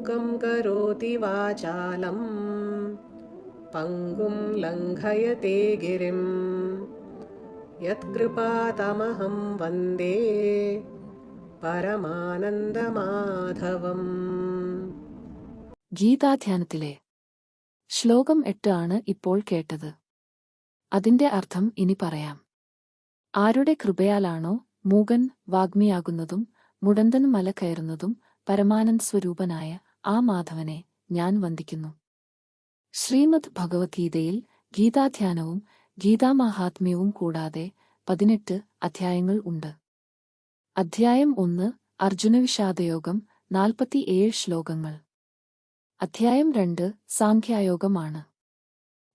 മൂകം കരോതി വാചാലം. പങ്കും ലംഘയത്തെ ഗിരിം. യത്കൃപാതമഹം വന്ദേ പരമാനന്ദമാധവം. ഗീതാധ്യാനത്തിലെ ശ്ലോകം എട്ട് ആണ് ഇപ്പോൾ കേട്ടത്. അതിന്റെ അർത്ഥം ഇനി പറയാം. ആരുടെ കൃപയാലാണോ മൂകൻ വാഗ്മിയാകുന്നതും മുടന്തൻ മല കയറുന്നതും പരമാനന്ദ സ്വരൂപനായ ആ മാധവനെ ഞാൻ വന്ദിക്കുന്നു. ശ്രീമദ് ഭഗവത്ഗീതയിൽ ഗീതാധ്യാനവും ഗീതാമാഹാത്മ്യവും കൂടാതെ പതിനെട്ട് അധ്യായങ്ങൾ ഉണ്ട്. അധ്യായം ഒന്ന് അർജുനവിഷാദയോഗം നാൽപ്പത്തിയേഴ് ശ്ലോകങ്ങൾ. അധ്യായം രണ്ട് സാഖ്യായോഗമാണ്.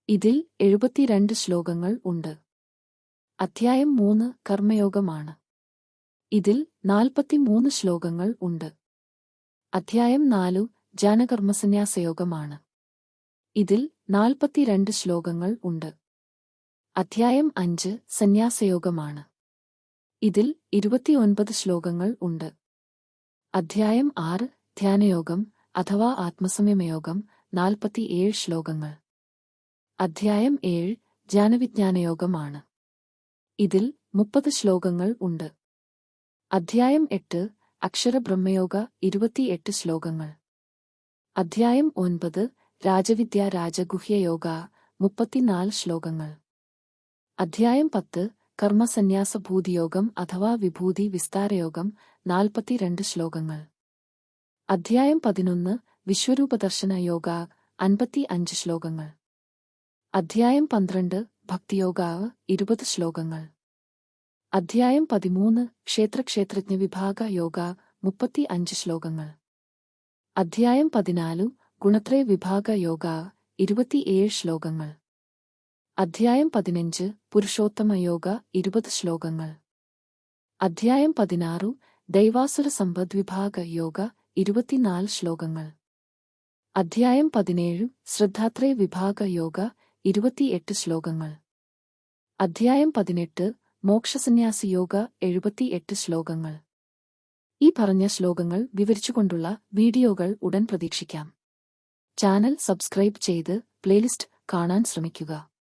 ഇതിൽ എഴുപത്തിരണ്ട് ശ്ലോകങ്ങൾ ഉണ്ട്. അധ്യായം മൂന്ന് കർമ്മയോഗമാണ്. ഇതിൽ നാൽപ്പത്തിമൂന്ന് ശ്ലോകങ്ങൾ ഉണ്ട്. അധ്യായം നാലു ജാനകർമ്മസന്യാസയോഗമാണ്. ഇതിൽ നാൽപ്പത്തിരണ്ട് ശ്ലോകങ്ങൾ ഉണ്ട്. അധ്യായം അഞ്ച് സന്യാസയോഗമാണ്. ഇതിൽ ഇരുപത്തിയൊൻപത് ശ്ലോകങ്ങൾ ഉണ്ട്. അധ്യായം ആറ് ധ്യാനയോഗം അഥവാ ആത്മസംയമയോഗം നാൽപ്പത്തിയേഴ് ശ്ലോകങ്ങൾ. അധ്യായം ഏഴ് ജാനവിജ്ഞാനയോഗമാണ് ഇതിൽ മുപ്പത് ശ്ലോകങ്ങൾ ഉണ്ട്. അധ്യായം എട്ട് അക്ഷരബ്രഹ്മയോഗ ഇരുപത്തിയെട്ട് ശ്ലോകങ്ങൾ. അധ്യായം ഒൻപത് രാജവിദ്യ രാജഗുഹ്യയോഗ മുപ്പത്തിനാല് ശ്ലോകങ്ങൾ. അധ്യായം പത്ത് കർമ്മസന്യാസഭൂതിയോഗം അഥവാ വിഭൂതി വിസ്താരയോഗം നാൽപ്പത്തിരണ്ട് ശ്ലോകങ്ങൾ. അധ്യായം പതിനൊന്ന് വിശ്വരൂപദർശന യോഗ അൻപത്തി അഞ്ച് ശ്ലോകങ്ങൾ. അധ്യായം പന്ത്രണ്ട് ഭക്തിയോഗാവ് ഇരുപത് ശ്ലോകങ്ങൾ. അധ്യായം പതിമൂന്ന് ക്ഷേത്രക്ഷേത്രജ്ഞ വിഭാഗ യോഗ മുപ്പത്തി അഞ്ച് ശ്ലോകങ്ങൾ. അധ്യായം പതിനാലു ഗുണത്രയ വിഭാഗ യോഗ ഇരുപത്തിയേഴ് ശ്ലോകങ്ങൾ. അധ്യായം പതിനഞ്ച് പുരുഷോത്തമ യോഗ ഇരുപത് ശ്ലോകങ്ങൾ. അധ്യായം പതിനാറു ദൈവാസുര സമ്പദ് വിഭാഗ യോഗ ഇരുപത്തിനാല് ശ്ലോകങ്ങൾ. അധ്യായം പതിനേഴു ശ്രദ്ധാത്രയ വിഭാഗ യോഗ ഇരുപത്തിയെട്ട് ശ്ലോകങ്ങൾ. അധ്യായം പതിനെട്ട് മോക്ഷസന്യാസി യോഗ എഴുപത്തിയെട്ട് ശ്ലോകങ്ങൾ. ഈ പറഞ്ഞ ശ്ലോകങ്ങൾ വിവരിച്ചുകൊണ്ടുള്ള വീഡിയോകൾ ഉടൻ പ്രതീക്ഷിക്കാം. ചാനൽ സബ്സ്ക്രൈബ് ചെയ്ത് പ്ലേലിസ്റ്റ് കാണാൻ ശ്രമിക്കുക.